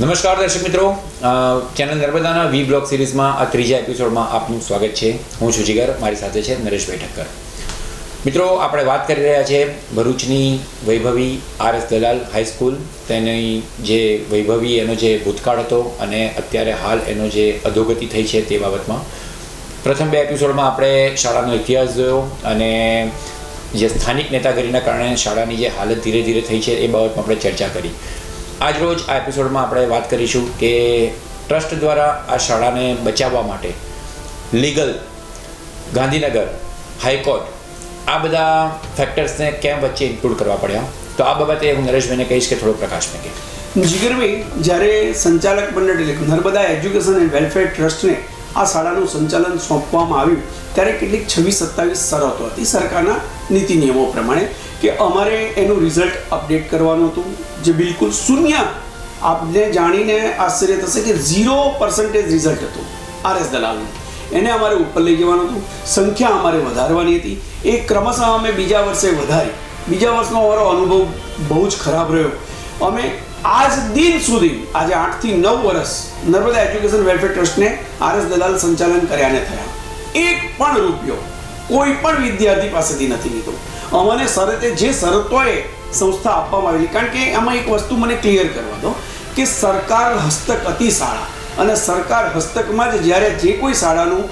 નમસ્કાર દર્શક મિત્રો. ચેનલ નર્મદાના વી બ્લોગ સિરીઝમાં આ ત્રીજા એપિસોડમાં આપનું સ્વાગત છે. હું છું જીગર, મારી સાથે છે નરેશભાઈ ઠક્કર. મિત્રો, આપણે વાત કરી રહ્યા છીએ ભરૂચની વૈભવી આર એસ દલાલ હાઈસ્કૂલ તેની જે વૈભવી એનો જે ભૂતકાળ હતો અને અત્યારે હાલ એનો જે અધોગતિ થઈ છે તે બાબતમાં. પ્રથમ બે એપિસોડમાં આપણે શાળાનો ઇતિહાસ જોયો અને જે સ્થાનિક નેતાગીરીના કારણે શાળાની જે હાલત ધીરે ધીરે થઈ છે એ બાબતમાં આપણે ચર્ચા કરી. આજ રોજ આ એપિસોડમાં આપણે વાત કરીશું કે ટ્રસ્ટ દ્વારા આ શાળાને બચાવવા માટે લીગલ, ગાંધીનગર, હાઈકોર્ટ આ બધા ફેક્ટર્સને કેમ વચ્ચે ઇન્ક્લુડ કરવા પડ્યા? તો આ બાબતે હું નરેશભાઈને કહીશ કે થોડો પ્રકાશ મૂકે. જીગરભાઈ જ્યારે સંચાલક મંડળ એટલે નર્મદા એજ્યુકેશન એન્ડ વેલફેર ટ્રસ્ટને આ શાળાનું સંચાલન સોંપવામાં આવ્યું, ત્યારે કેટલીક છવ્વીસ સત્તાવીસ શરતો હતી સરકારના નીતિ નિયમો પ્રમાણે. કે અમારે એનું રિઝલ્ટ અપડેટ કરવાનું હતું, જે બિલકુલ શૂન્ય આપને જાણીને આશ્ચર્ય થશે કે ઝીરો પર્સન્ટેજ રિઝલ્ટ હતું આર એસ દલાલનું. એને અમારે ઉપર લઈ જવાનું હતું, સંખ્યા અમારે વધારવાની હતી. એ ક્રમશઃ અમે બીજા વર્ષે વધારી. બીજા વર્ષનો અમારો અનુભવ બહુ જ ખરાબ રહ્યો. અમે આજ દિન સુધી, આજે આઠથી નવ વર્ષ નર્મદા એજ્યુકેશન વેલફેર ટ્રસ્ટને આર દલાલ સંચાલન કર્યાને થયા. એક પણ રૂપિયો કોઈ પણ વિદ્યાર્થી પાસેથી નથી લીધો. અમને શરતે જે શરતોએ સંસ્થા આપવામાં આવેલી, કારણ કે એમાં એક વસ્તુ મને ક્લિયર કરવા દો કે સરકાર હસ્તક હતી શાળા અને સરકાર હસ્તકમાં જ જ્યારે જે કોઈ શાળાનું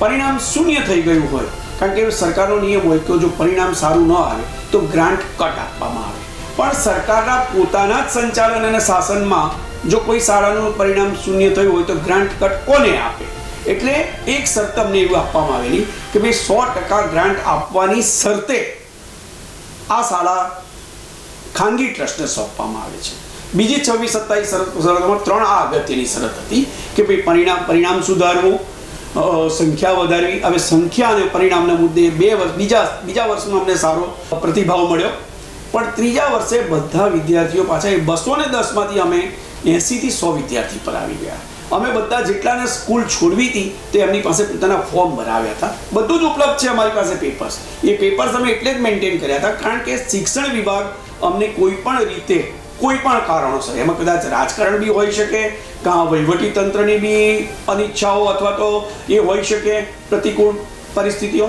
પરિણામ શૂન્ય થઈ ગયું હોય, કારણ કે સરકારનો નિયમ હોય કે જો પરિણામ સારું ન આવે, તો ગ્રાન્ટ કટ આપવામાં આવે. પણ સરકારના પોતાના જ સંચાલન અને શાસનમાં જો કોઈ શાળાનું પરિણામ શૂન્ય થયું હોય, તો ગ્રાન્ટ કટ કોને આપે? એટલે એક શરત અમને એવું આપવામાં આવેલી કે ભાઈ સો ટકા ગ્રાન્ટ આપવાની શરતે આ શાળા ખાનગી ટ્રસ્ટને સોંપવામાં આવે છે. બીજી છવ્વીસ સત્તાવીસ શરતોમાં ત્રણ આ અગત્યની શરત હતી કે ભાઈ પરિણામ પરિણામ સુધારવું સંખ્યા વધારવી. હવે સંખ્યા અને પરિણામના મુદ્દે બે વર્ષ, બીજા બીજા વર્ષમાં અમને સારો પ્રતિભાવ મળ્યો. પણ ત્રીજા વર્ષે બધા વિદ્યાર્થીઓ પાછા એ બસો ને દસમાંથી અમે એંસીથી સો વિદ્યાર્થી પર આવી ગયા. અમે બધા જેટલાને સ્કૂલ છોડવી હતી તે એમની પાસે પોતાના ફોર્મ ભરાવ્યા હતા. બધું જ ઉપલબ્ધ છે અમારી પાસે પેપર્સ એ પેપર્સ અમે એટલે જ મેન્ટેન કર્યા હતા, કારણ કે શિક્ષણ વિભાગ અમને કોઈ પણ રીતે, કોઈ પણ કારણોસર, એમાં કદાચ રાજકારણ બી હોઈ શકે કાં વહીવટી તંત્રની બી અનિચ્છાઓ અથવા તો એ હોઈ શકે પ્રતિકૂળ પરિસ્થિતિઓ.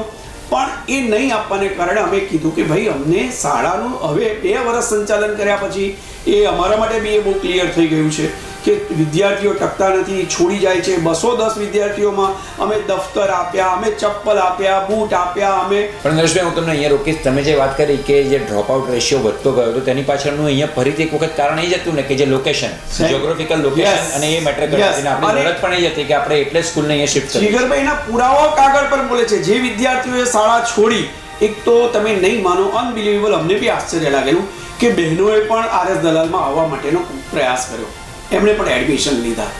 પણ એ નહીં આપવાને કારણે અમે કીધું કે ભાઈ, અમને શાળાનું હવે બે વર્ષ સંચાલન કર્યા પછી એ અમારા માટે બી એ બહુ ક્લિયર થઈ ગયું છે. કે વિદ્યાર્થીઓ ટકતા નથી છોડી જાય છે. બસો દસ વિદ્યાર્થીઓમાં અમે દફતર આપ્યા અમે ચપ્પલ આપ્યા બૂટ આપ્યા અમે પણ નરેશભાઈ હું તમને અહીંયા રોકીશ તમે જે વાત કરી કે જે ડ્રોપ આઉટ રેશિયો વધતો ગયો તો તેની પાછળનું અહીંયા ફરીથી એક વખત કારણ એ જ હતું ને કે જે લોકેશન. જ્યોગ્રાફિકલ લોકેશન અને એ મેટર કરે Yes. છે આપણી લડત પણ એ જ હતી કે આપણે એટલે સ્કૂલને અહીંયા શિફ્ટ કરી જીગરભાઈ એના પુરાવાઓ કાગળ પર બોલે છે. જે વિદ્યાર્થીઓએ શાળા છોડી એક તો તમે નહીં માનો અનબિલિવેબલ અમને બી આશ્ચર્ય લાગેલું કે બહેનોએ પણ આરએસ દલાલમાં આવવા માટેનો પ્રયાસ કર્યો. એમણે પણ એડમિશન લીધા.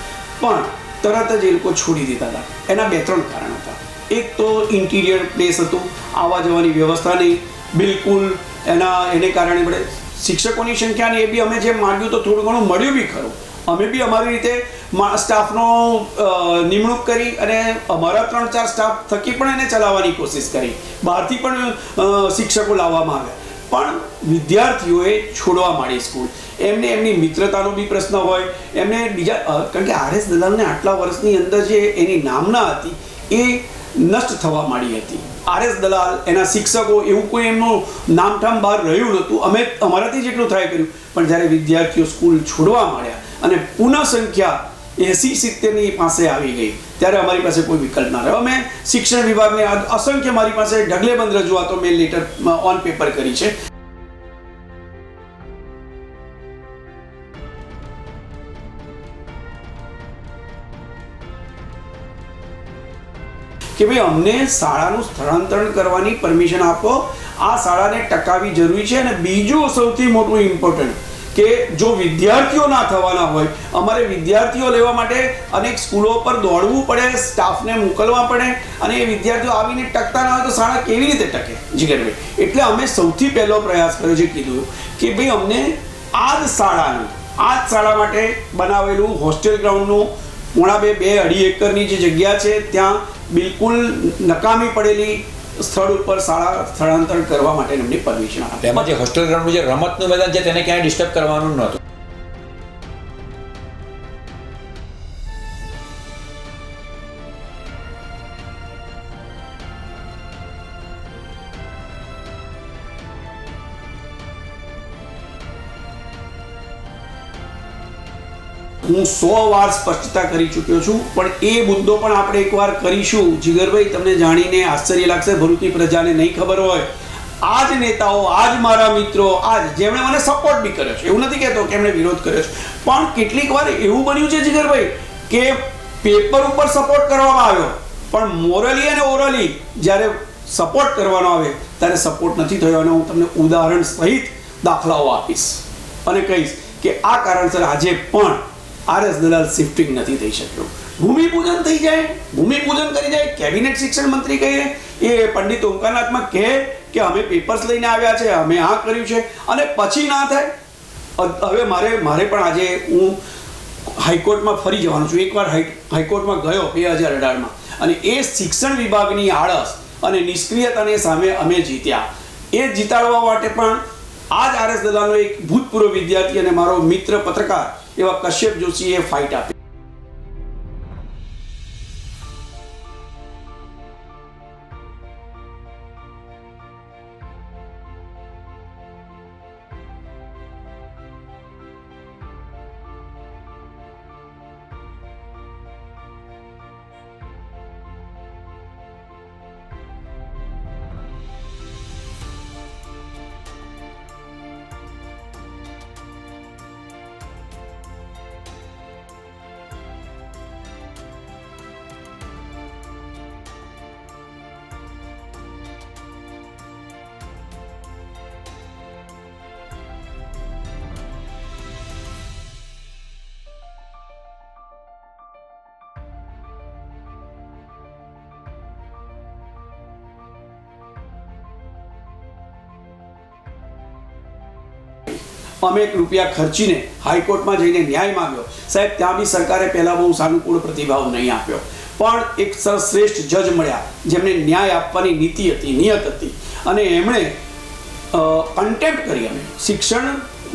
પણ તરત જ એ લોકો છોડી દીધા હતા. એના બે ત્રણ કારણ હતા. એક તો ઇન્ટિરિયર પ્લેસ હતું. આવવા જવાની વ્યવસ્થા નહીં. બિલકુલ એના, એને કારણે બધે શિક્ષકોની સંખ્યા ને એ બી અમે જેમ માંગ્યું તો થોડું ઘણું મળ્યું બી ખરું. અમે બી અમારી રીતે સ્ટાફનો નિમણૂક કરી અને અમારા ત્રણ ચાર સ્ટાફ થકી પણ એને ચલાવવાની કોશિશ કરી. બહારથી પણ શિક્ષકો લાવવામાં આવ્યા. પણ વિદ્યાર્થીઓએ છોડવા માંડી સ્કૂલ એમને એમની મિત્રતાનો બી પ્રશ્ન હોય, એમને બીજા કારણ કે આરએસ દલાલને આટલા વર્ષની અંદર જે એની નામના હતી, એ નષ્ટ થવા માંડી હતી. આરએસ દલાલ, એના શિક્ષકો, એવું કોઈ એમનું નામઠામ બહાર રહ્યું નહોતું. અમે અમારાથી જેટલું થાય કર્યું. પણ જ્યારે વિદ્યાર્થીઓ સ્કૂલ છોડવા માંડ્યા અને પુનઃ સંખ્યા એસી સિત્તેરની પાસે આવી ગઈ. ત્યારે અમારી પાસે કોઈ વિકલ્પ ના રહ્યો. અમે શિક્ષણ વિભાગને અસંખ્ય મારી પાસે ઢગલેબંધ રજૂઆતો મેં લેટર ઓન પેપર કરી છે. કે ભાઈ, અમને શાળાનું સ્થળાંતરણ કરવાની પરમિશન આપો. આ શાળાને ટકાવી જરૂરી છે અને બીજું સૌથી મોટું ઇમ્પોર્ટન્ટ કે જો વિદ્યાર્થીઓ ના થવાના હોય, અમારે વિદ્યાર્થીઓ લેવા માટે અનેક સ્કૂલો પર દોડવું પડે, સ્ટાફને મોકલવા પડે અને એ વિદ્યાર્થીઓ આવીને ટકતા ના હોય તો શાળા કેવી રીતે ટકે? જીગરભાઈ એટલે અમે સૌથી પહેલો પ્રયાસ કર્યો છે કીધું કે ભાઈ અમને આ જ શાળાનું આ જ શાળા માટે બનાવેલું હોસ્ટેલ ગ્રાઉન્ડનું પોણા બે બે અઢી એકરની જે જગ્યા છે, ત્યાં બિલકુલ નકામી પડેલી સ્થળ ઉપર શાળા સ્થળાંતર કરવા માટે એમની પરમિશન આપી. એમાં જે હોસ્ટેલ ગ્રાઉન્ડનું જે રમતનું મેદાન છે, તેને ક્યાંય ડિસ્ટર્બ કરવાનું નહોતું. હું સો વાર સ્પષ્ટતા કરી ચૂક્યો છું, પણ એ મુદ્દો પણ આપણે એકવાર કરીશું. જીગરભાઈ, તમને જાણીને આશ્ચર્ય લાગશે, ભરૂચની પ્રજાને નહીં ખબર હોય. આ જ નેતાઓ આ જ મારા મિત્રો આ જ જેમણે મને સપોર્ટ બી કર્યો છે. એવું નથી કહેતો કે એમણે વિરોધ કર્યો છે. પણ કેટલીક વાર એવું બન્યું છે જીગરભાઈ, કે પેપર ઉપર સપોર્ટ કરવામાં આવ્યો. પણ મોરલી અને ઓરલી જ્યારે સપોર્ટ કરવાનો આવે, ત્યારે સપોર્ટ નથી થયો અને હું તમને ઉદાહરણ સહિત દાખલાઓ આપીશ. અને કહીશ કે આ કારણસર આજે પણ આરએસ દલાલ શિફ્ટિંગ નથી થઈ શક્યું. ભૂમિપૂજન થઈ જાય, ભૂમિપૂજન કરી જાય કેબિનેટ શિક્ષણ મંત્રી કહે એ પંડિત ઓમકારનાથમાં કહે કે અમે પેપર્સ લઈને આવ્યા છે, અમે આ કર્યું છે, અને પછી ના થાય. હવે મારે મારે પણ આજે હું હાઈકોર્ટમાં ફરી જવાનું છું. એકવાર હાઈ, હાઈકોર્ટમાં ગયો બે હજાર અઢારમાં, અને એ શિક્ષણ વિભાગની આળસ અને નિષ્ક્રિયતાની સામે અમે જીત્યા. એ જીતાડવા માટે પણ આ જ આરએસ દલાલનો એક ભૂતપૂર્વ વિદ્યાર્થી અને મારો મિત્ર પત્રકાર એવા કશ્યપ જોશીએ ફાઇટ આપી. અમે એક રૂપિયા ખર્ચીને હાઈકોર્ટમાં જઈને ન્યાય માંગ્યો. સાહેબ ત્યાં બી સરકારે પહેલાં બહુ સાનુકૂળ પ્રતિભાવ નહીં આપ્યો. પણ એક સર્વશ્રેષ્ઠ જજ મળ્યા, જેમને ન્યાય આપવાની નીતિ હતી, નિયત હતી. અને એમણે કન્ટેમ્પ કરી અમે શિક્ષણ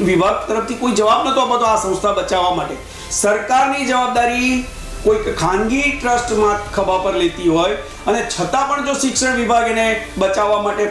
વિભાગ તરફથી કોઈ જવાબ નહોતો આપતો આ સંસ્થા બચાવવા માટે. સરકારની જવાબદારી કોઈક ખાનગી ટ્રસ્ટમાં ખભા પર લેતી હોય અને છતાં પણ જો શિક્ષણ વિભાગ એને બચાવવા માટે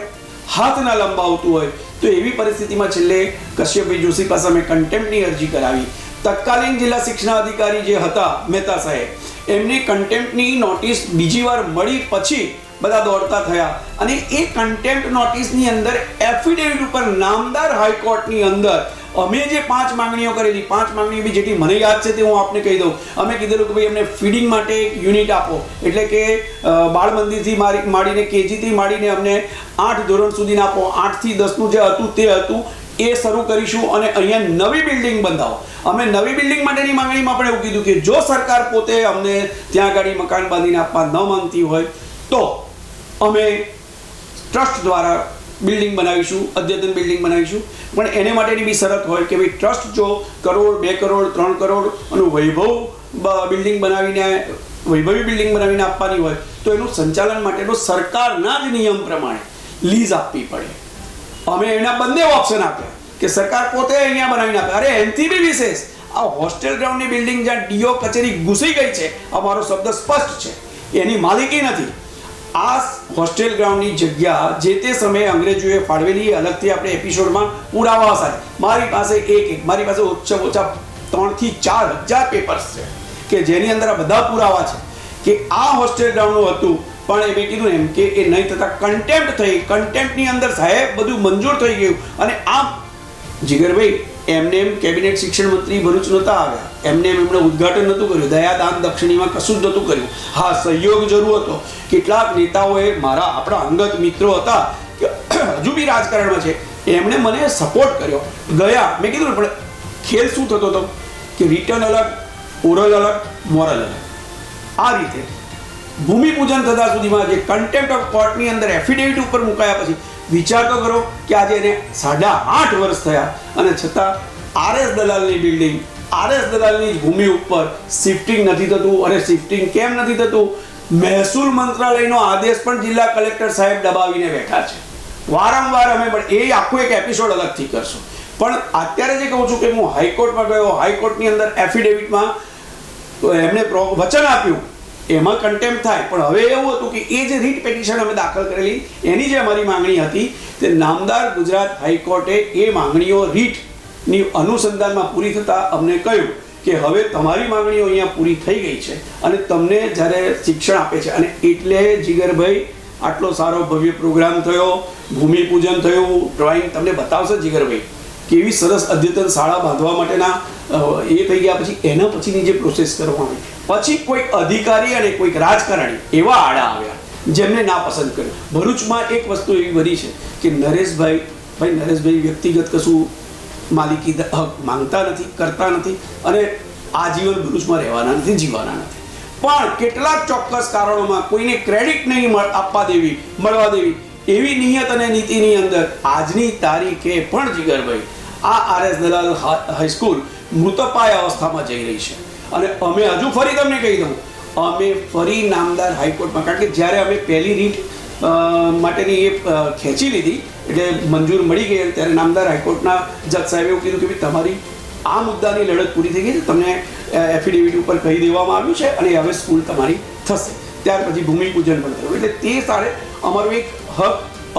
હાથ ના લંબાવતું હોય, તો એવી પરિસ્થિતિમાં છેલ્લે કશ્યપભાઈ જોશી પાસે મેં કન્ટેમ્પની અરજી કરાવી. તત્કાલીન જિલ્લા શિક્ષણાધિકારી જે હતા, મહેતા સાહેબ, એમને કન્ટેમ્પની નોટિસ બીજી વાર મળી પછી બધા દોડતા થયા. અને એ કન્ટેમ્પ નોટિસની અંદર એફિડેવિટ ઉપર નામદાર હાઈકોર્ટની અંદર અમે જે પાંચ માંગણીઓ કરેલી, પાંચ માંગણીઓ બી જેટલી મને યાદ છે તે હું આપને કહી દઉં. અમે કીધેલું કે ભાઈ અમને ફીડિંગ માટે એક યુનિટ આપો. એટલે કે બાળ મંદિરથી મારી, માંડીને કેજીથી માંડીને અમને આઠ ધોરણ સુધીના આપો. આઠથી દસનું જે હતું તે હતું. એ શરૂ કરીશું અને અહીંયા નવી બિલ્ડિંગ બંધાવો. અમે નવી બિલ્ડિંગ માટેની માંગણીમાં પણ એવું કીધું કે જો સરકાર પોતે અમને ત્યાં આગળ મકાન બાંધીને આપવા ન માંગતી હોય, તો અમે ટ્રસ્ટ દ્વારા બિલ્ડિંગ બનાવીશું, અદ્યતન બિલ્ડિંગ બનાવીશું. પણ એને માટેની બી શરત હોય કે ભાઈ ટ્રસ્ટ જો કરોડ, બે કરોડ, ત્રણ કરોડ અને વૈભવ બિલ્ડિંગ બનાવીને, વૈભવી બિલ્ડિંગ બનાવીને આપવાની હોય, તો એનું સંચાલન માટેનો સરકારના જ નિયમ પ્રમાણે લીઝ આપવી પડે. અમે એના બંને ઓપ્શન આપ્યા, કે સરકાર પોતે અહીંયા બનાવીને આપે. અરે, એનથી બી વિશેષ. આ હોસ્ટેલ ગ્રાઉન્ડની બિલ્ડિંગ જ્યાં ડીઓ કચેરી ઘૂસી ગઈ છે અમારો શબ્દ સ્પષ્ટ છે. એની માલિકી નથી. આ હોસ્ટેલ ગ્રાઉન્ડની જગ્યા જે તે સમયે અંગ્રેજોએ ફાળવેલી અલગથી આપણે એપિસોડમાં પુરાવા સાથે. મારી પાસે એક એક, મારી પાસે ઓછા ઓછા ત્રણથી ચાર હજાર પેપર્સ છે કે જેની અંદર આ બધા પુરાવા છે. કે આ હોસ્ટેલ ગ્રાઉન્ડનું હતું, પણ એ મેં કીધું એમ કે એ નહીં થતા કન્ટેમ્પ્ટ થઈ કન્ટેમ્પ્ટની અંદર સાહેબ બધું મંજૂર થઈ ગયું. અને આમ જીગરભાઈ, એમને એમ કેબિનેટ શિક્ષણ મંત્રી ભરૂચ નહોતા આવ્યા. એમને એમ એમણે ઉદ્ઘાટન નહોતું કર્યું. દયાદાન દક્ષિણીમાં કશું જ નહોતું કર્યું. હા, સહયોગ જરૂર હતો. કેટલાક નેતાઓએ મારા આપણા અંગત મિત્રો હતા કે હજુ બી રાજકારણમાં છે, એમણે મને સપોર્ટ કર્યો. ગયા, મેં કીધું પણ ખેલ શું થતો હતો? કે રિટર્ન અલગ ઓરલ અલગ મોરલ અલગ આ રીતે ભૂમિપૂજન થતા સુધીમાં જે કન્ટેમ્પ્ટ ઓફ કોર્ટની અંદર એફિડેવિટ ઉપર મુકાયા પછી વિચાર તો કરો કે આજે એને સાડા આઠ વર્ષ થયા અને છતાં આરએસ દલાલની બિલ્ડિંગ આરએસ દલાલની ભૂમિ ઉપર શિફ્ટિંગ નથી થતું અને શિફ્ટિંગ કેમ નથી થતું? મહેસૂલ મંત્રાલયનો આદેશ પણ જિલ્લા કલેક્ટર સાહેબ દબાવીને બેઠા છે. વારંવાર અમે પણ એ આખું એક એપિસોડ અલગથી કરશું. પણ અત્યારે જે કહું છું કે હું હાઈકોર્ટમાં ગયો, હાઈકોર્ટની અંદર એફિડેવિટમાં એમણે વચન આપ્યું. એમાં કન્ટેમ્પ થાય. પણ હવે એવું હતું કે એ જે રીટ પેટિશન અમે દાખલ કરેલી, એની જે અમારી માંગણી હતી તે નામદાર ગુજરાત હાઈકોર્ટે એ માંગણીઓ રીટની અનુસંધાનમાં પૂરી થતાં અમને કહ્યું કે હવે તમારી માંગણીઓ અહીંયા પૂરી થઈ ગઈ છે અને તમને જ્યારે શિક્ષણ આપે છે અને એટલે જીગરભાઈ આટલો સારો ભવ્ય પ્રોગ્રામ થયો ભૂમિપૂજન થયું ડ્રોઈંગ તમને બતાવશે જીગરભાઈ, કેવી સરસ અદ્યતન શાળા બાંધવા માટેના એ થઈ ગયા પછી એના પછીની જે પ્રોસેસ કરવામાં આવી. પછી કોઈક અધિકારી અને કોઈક રાજકારણી એવા આડા આવ્યા જેમને ના પસંદ કર્યું. ભરૂચમાં એક વસ્તુ એવી બની છે કે નરેશભાઈ, ભાઈ નરેશભાઈ વ્યક્તિગત કશું માલિકી હક માંગતા નથી, કરતા નથી અને આજીવન ભરૂચમાં રહેવાના નથી, જીવાના નથી. પણ કેટલાક ચોક્કસ કારણોમાં કોઈને ક્રેડિટ નહીં આપવા દેવી, મળવા દેવી, એવી નિયત અને નીતિની અંદર આજની તારીખે પણ જીગરભાઈ, આ આરએસ દલાલ હા- હાઈસ્કૂલ મૃતપાય અવસ્થામાં જઈ રહી છે. અને અમે હજુ ફરી તમને કહી દઉં, અમે ફરી નામદાર હાઈકોર્ટમાં, કારણ કે જ્યારે અમે પહેલી રીટ માટેની એ ખેંચી લીધી એટલે મંજૂર મળી ગઈ ત્યારે નામદાર હાઈકોર્ટના જજ સાહેબે એવું કીધું કે ભાઈ તમારી આ મુદ્દાની લડત પૂરી થઈ ગઈ છે, તમને એફિડેવિટ ઉપર કહી દેવામાં આવ્યું છે અને હવે સ્કૂલ તમારી થશે. ત્યાર પછી ભૂમિપૂજન પણ થયું. એટલે તે સારે અમારું એક હક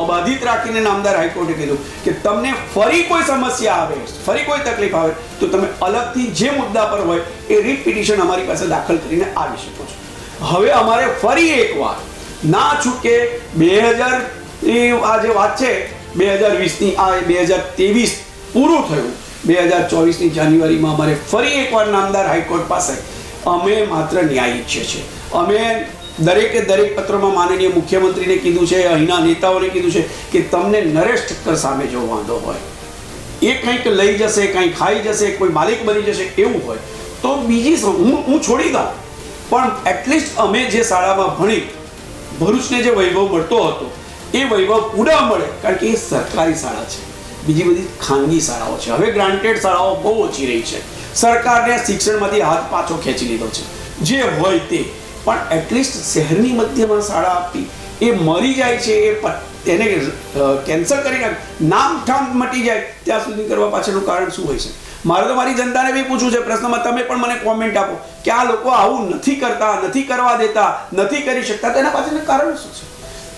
અબાધિત રાખીને નામદાર હાઈકોર્ટે કીધું કે તમને ફરી કોઈ સમસ્યા આવે, ફરી કોઈ તકલીફ આવે, તો તમે અલગથી જે મુદ્દા પર હોય એ રીટ પિટિશન અમારી પાસે દાખલ કરીને આવી શકો છો. હવે અમારે ફરી એકવાર ના છૂટકે બે હજાર આ જે વાત છે, બે હજાર વીસની આ બે હજાર ત્રેવીસ પૂરું થયું. બે હજાર ચોવીસની જાન્યુઆરીમાં અમારે ફરી એકવાર નામદાર હાઈકોર્ટ પાસે અમે માત્ર ન્યાય ઈચ્છીએ છીએ. અમે દરેકે દરેક પત્રમાં માનનીય મુખ્યમંત્રીને કીધું છે, અહીંના નેતાઓને કીધું છે કે તમને નરેશ ઠક્કર સામે જો વાંધો હોય, એ કંઈક લઈ જશે કંઈક ખાઈ જશે, કોઈ માલિક બની જશે, એવું હોય, તો બીજી હું હું છોડી દઉં. પણ એટલીસ્ટ અમે જે શાળામાં ભણી ભરૂચને જે વૈભવ મળતો હતો, એ વૈભવ પૂરા મળે, કારણ કે એ સરકારી શાળા છે. બીજી બધી ખાનગી શાળાઓ છે. હવે ગ્રાન્ટેડ શાળાઓ બહુ ઓછી રહી છે. સરકારને શિક્ષણમાંથી હાથ પાછો ખેંચી લીધો છે. જે હોય તે. પણ એટલીસ્ટ શહેરની મધ્યમાં શાળા આપવી, એ મરી જાય છે, એ તેને કેન્સલ કરી નામ ઠામ મટી જાય, ત્યાં સુધી કરવા પાછળનું કારણ શું હોય છે મારે તો મારી જનતાને બી પૂછવું છે, પ્રશ્નમાં તમે પણ મને કોમેન્ટ આપો કે આ લોકો આવું નથી કરતા, નથી કરવા દેતા, નથી કરી શકતા તેના પાછળનું કારણ શું છે?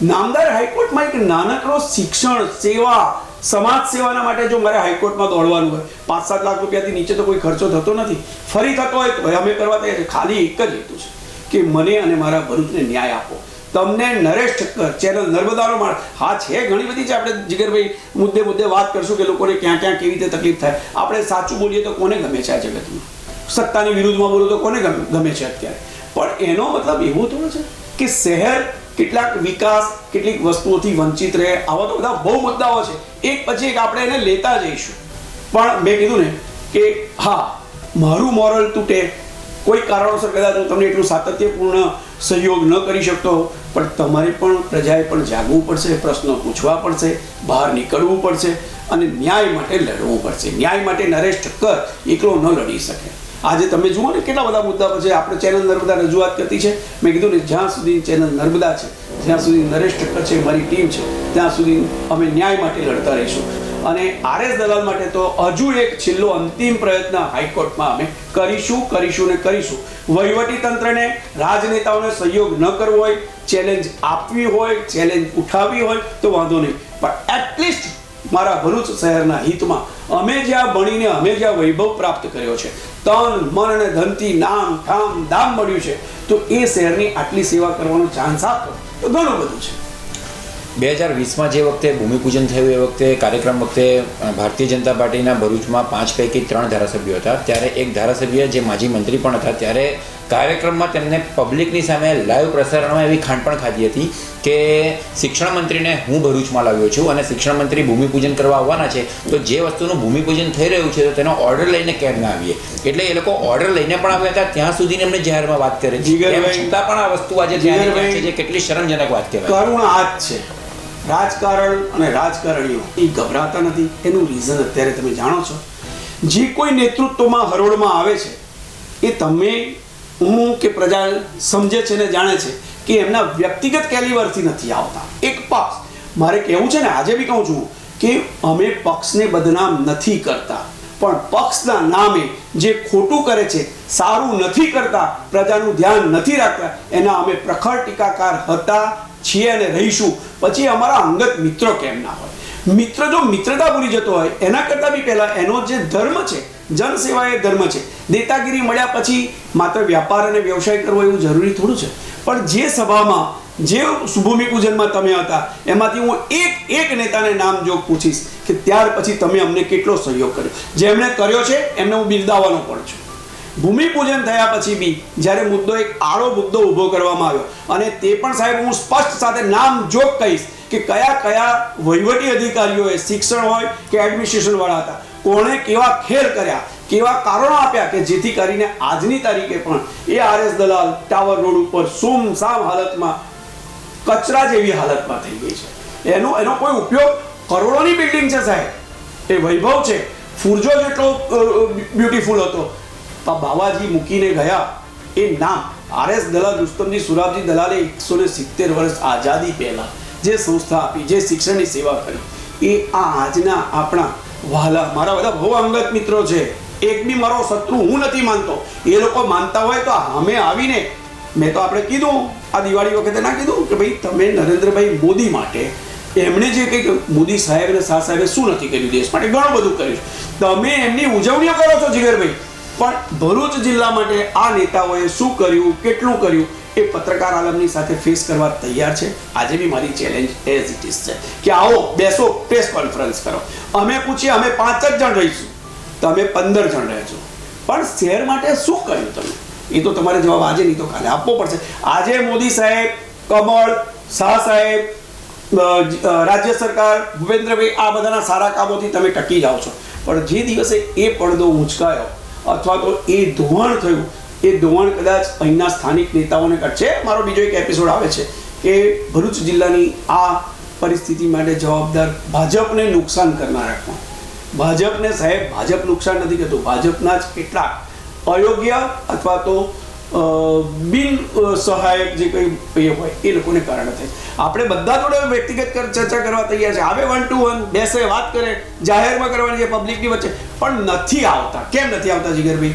નામદાર હાઈકોર્ટમાં એક નાનકડો શિક્ષણ, સેવા, સમાજ સેવાના માટે જો મારે હાઈકોર્ટમાં દોડવાનું હોય, પાંચ સાત લાખ રૂપિયાથી નીચે તો કોઈ ખર્ચો થતો નથી, ફરી થતો હોય તો અમે કરવા તૈયાર છે. ખાલી એક જ હેતુ છે કે મને અને મારા ભરૂચને ન્યાય આપો. તમને નરેશ ઠક્કર, ચેનલ નર્મદાનો માણસ. હા, છે, ઘણી બધી છે. આપણે જીગરભાઈ મુદ્દે મુદ્દે વાત કરશું કે લોકોને ક્યાં ક્યાં કેવી રીતે તકલીફ થાય. આપણે સાચું બોલીએ તો કોને ગમે છે આ જગતમાં? સત્તાની વિરુદ્ધમાં બોલો તો કોને ગમે છે અત્યારે? પણ એનો મતલબ એવો થોડો છે કે શહેર કેટલાક વિકાસ, કેટલીક વસ્તુઓથી વંચિત રહે. આવા તો બધા બહુ મુદ્દાઓ છે. એક પછી એક આપણે એને લેતા જઈશું. પણ મેં કીધું ને કે હા, મારું મોરલ તૂટે કોઈ કારણોસર કદાચ હું તમને એટલું સાતત્યપૂર્ણ સહયોગ ન કરી શકતો પણ તમારે પણ પ્રજાએ પણ જાગવું પડશે, પ્રશ્નો પૂછવા પડશે, બહાર નીકળવું પડશે અને ન્યાય માટે લડવું પડશે. ન્યાય માટે નરેશ ઠક્કર એકલો ન લડી શકે. આજે તમે જુઓ ને કેટલા બધા મુદ્દા છે. આપણે ચેનલ નર્મદા રજૂઆત કરતી છે. મેં કીધું ને, જ્યાં સુધી ચેનલ નર્મદા છે, જ્યાં સુધી નરેશ ઠક્કર છે, મારી ટીમ છે, ત્યાં સુધી અમે ન્યાય માટે લડતા રહીશું. અને આરએસ દલાલ માટે તો હજુ એક છેલ્લો અંતિમ પ્રયત્ન હાઈકોર્ટમાં અમે કરીશું કરીશું ને કરીશું. વહીવટી તંત્રને, રાજનેતાઓને સહયોગ ન કરવો હોય, ચેલેન્જ આપવી હોય, ચેલેન્જ ઉઠાવવી હોય, તો વાંધો નહીં. પણ એટલીસ્ટ મારા ભરૂચ શહેરના હિતમાં અમે જ્યાં ભણીને, અમે જ્યાં વૈભવ પ્રાપ્ત કર્યો છે, તન, મન અને ધનથી નામ, ઠામ, દામ મળ્યું છે, તો એ શહેરની આટલી સેવા કરવાનો ચાન્સ આપો. તો ઘણું બધું છે. બે હજાર વીસમાં જે વખતે ભૂમિપૂજન થયું એ વખતે કાર્યક્રમ વખતે ભારતીય જનતા પાર્ટીના ભરૂચમાં પાંચ પૈકી ત્રણ ધારાસભ્યો હતા. ત્યારે એક ધારાસભ્ય જે માજી મંત્રી પણ હતા ત્યારે કાર્યક્રમમાં તેમને પબ્લિકની સામે લાઈવ પ્રસારણમાં એવી ખાંડ પણ ખાધી હતી કે શિક્ષણ મંત્રીને હું ભરૂચમાં લાવ્યો છું અને શિક્ષણ મંત્રી ભૂમિપૂજન કરવા આવવાના છે તો જે વસ્તુનું ભૂમિપૂજન થઈ રહ્યું છે તો તેનો ઓર્ડર લઈને કેમ ના આવીએ? એટલે એ લોકો ઓર્ડર લઈને પણ આવ્યા હતા ત્યાં સુધી એમને જાહેરમાં વાત કરે. છતાં પણ આ વસ્તુ આજે ત્યાં છે જે કેટલી શરમજનક વાત કહેવાય. કરુણ આ છે. રાજકારણ અને રાજકારણીઓ. એ ગભરાતા નથી. એનું રીઝન અત્યારે તમે જાણો છો. જે કોઈ નેતૃત્વમાં હરોળમાં આવે છે, એ તમે, હું કે પ્રજા સમજે છે ને જાણે છે કે એમના વ્યક્તિગત કેલિવરથી નથી આવતા. એક પક્ષ. મારે કહેવું છે ને, આજે બી કહું છું કે અમે પક્ષને બદનામ નથી કરતા. પણ પક્ષના નામે જે ખોટું કરે છે, સારું નથી કરતા, પ્રજાનું ધ્યાન નથી રાખતા, એના અમે પ્રખર ટીકાકાર હતા છીએ અને રહીશું. પછી અમારા અંગત મિત્રો કેમ ના હોય? મિત્ર જો મિત્રતા ભૂલી જતો હોય, એના કરતાં બી પહેલાં એનો જે ધર્મ છે જનસેવા એ ધર્મ છે. દેતાગીરી મળ્યા પછી માત્ર વ્યાપાર અને વ્યવસાય કરવો એવું જરૂરી થોડું છે. પણ જે સભામાં, જે ભૂમિ પૂજનમાં તમે હતા, એમાંથી હું એક એક નેતાને નામ જો પૂછીશ કે ત્યાર પછી તમે અમને કેટલો સહયોગ કર્યો? જેમણે કર્યો છે, એમને હું બિરદાવવાનો પણ છું. ભૂમિપૂજન થયા પછી બી જ્યારે મુદ્દો એક આડો મુદ્દો ઊભો કરવામાં આવ્યો અને તે પણ સાહેબ હું સ્પષ્ટ સાથે નામ જોગ કહીશ કે કયા કયા વહીવટી અધિકારીઓએ શિક્ષણ હોય કે એડમિનિસ્ટ્રેશન વાળા હતા, કોણે કેવા ખેલ કર્યા, કેવા કારણો આપ્યા કે જેથી કરીને આજની તારીખે પણ એ આરએસ દલાલ ટાવર રોડ ઉપર સુમસામ હાલતમાં કચરા જેવી હાલતમાં થઈ ગઈ છે. એનો એનો કોઈ ઉપયોગ કરોડોની બિલ્ડિંગ છે સાહેબ. એ વૈભવ છે. ફુરજો જેટલો બ્યુટીફુલ હતો. પણ બાવાજી મૂકીને ગયા. એ નામ આરએસ દલાલ રુસ્તમજી સુરાબજી દલાલે એકસો ને સિત્તેર વર્ષ આઝાદી પહેલા જે સંસ્થા આપી, જે શિક્ષણની સેવા કરી, એ આ આજના આપણા વાલા મારા બધા બહુ અંગત મિત્રો છે. એક બી મારો શત્રુ હું નથી માનતો. એ લોકો માનતા હોય તો અમે આવીને, મેં તો આપણે કીધું, આ દિવાળી વખતે ના કીધું કે ભાઈ તમે નરેન્દ્રભાઈ મોદી માટે, એમણે જે કંઈક મોદી સાહેબ અને શાહ સાહેબે શું નથી કર્યું, દેશ માટે ઘણું બધું કર્યું તમે એમની ઉજવણીઓ કરો છો જીગરભાઈ. પણ ભરૂચ જિલ્લા માટે આ નેતાઓએ શું કર્યું, કેટલું કર્યું, એ પત્રકાર આલમની સાથે ફેસ કરવા તૈયાર છે. આજે બી મારી ચેલેન્જ એઝ ઇટ ઇઝ છે કે આવો, બેસો પ્રેસ કોન્ફરન્સ કરો. અમે પૂછીએ, અમે પાંચ જ જણ રહીશું. તમે પંદર જણ રહેજો પણ શહેર માટે શું કર્યું તમે? એ તો તમારે જવાબ આજે નહીં તો કાલે આપવો પડશે. આજે મોદી સાહેબ, કમળ, શાહ સાહેબ રાજ્ય સરકાર, ભૂપેન્દ્રભાઈ, આ બધાના સારા કામોથી તમે ટકી જાઓ છો. પણ જે દિવસે એ પડદો ઉંચકાયો અથવા તો એ ધોવાણ થયું. એ ધોવાણ કદાચ અહીંના સ્થાનિક નેતાઓને કરશે. મારો બીજો એક એપિસોડ આવે છે કે ભરૂચ જિલ્લાની આ પરિસ્થિતિ માટે જવાબદાર ભાજપને નુકસાન કરનારા કોણ? ભાજપને સાહેબ, ભાજપ નુકસાન નથી કરતું ભાજપના જ કેટલાક અયોગ્ય અથવા તો બિન સહાયક જે કંઈ હોય, એ લોકોને કારણે થાય. આપણે બધા જોડે વ્યક્તિગત ચર્ચા કરવા તૈયાર છે. આવે વન ટુ વન બેસે, વાત કરે, જાહેરમાં કરવાની છે પબ્લિકની વચ્ચે. પણ નથી આવતા. કેમ નથી આવતા, જીગરભાઈ?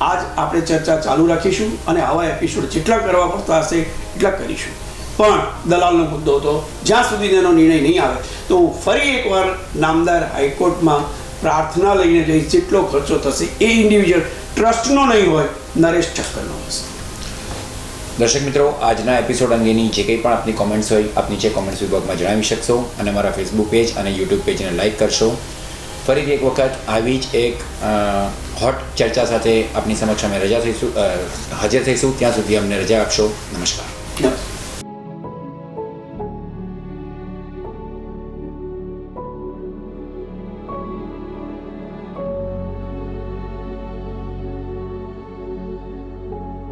આજ આપણે ચર્ચા ચાલુ રાખીશું અને આવા એપિસોડ જેટલા કરવા પડતા હશે, એટલા કરીશું. પણ દલાલનો મુદ્દો તો જ્યાં સુધી એનો નિર્ણય નહીં આવે, તો હું ફરી એકવાર નામદાર હાઈકોર્ટમાં પ્રાર્થના લઈને જઈશ. જેટલો ખર્ચો થશે, એ ઇન્ડિવિજ્યુઅલ ટ્રસ્ટનો નહીં હોય નરેશ ઠક્કરનો હશે. દર્શક મિત્રો આજના એપિસોડ અંગેની જે કંઈ પણ આપની કોમેન્ટ્સ હોય આપની જે કોમેન્ટ્સ વિભાગમાં જણાવી શકશો અને મારા ફેસબુક પેજ અને યુટ્યુબ પેજને લાઇક કરશો. ફરીથી એક વખત આવી જ એક હોટ ચર્ચા સાથે આપની સમક્ષ અમે રજા થઈશું હાજર થઈશું. ત્યાં સુધી અમને રજા આપશો. નમસ્કાર. નમસ્કાર.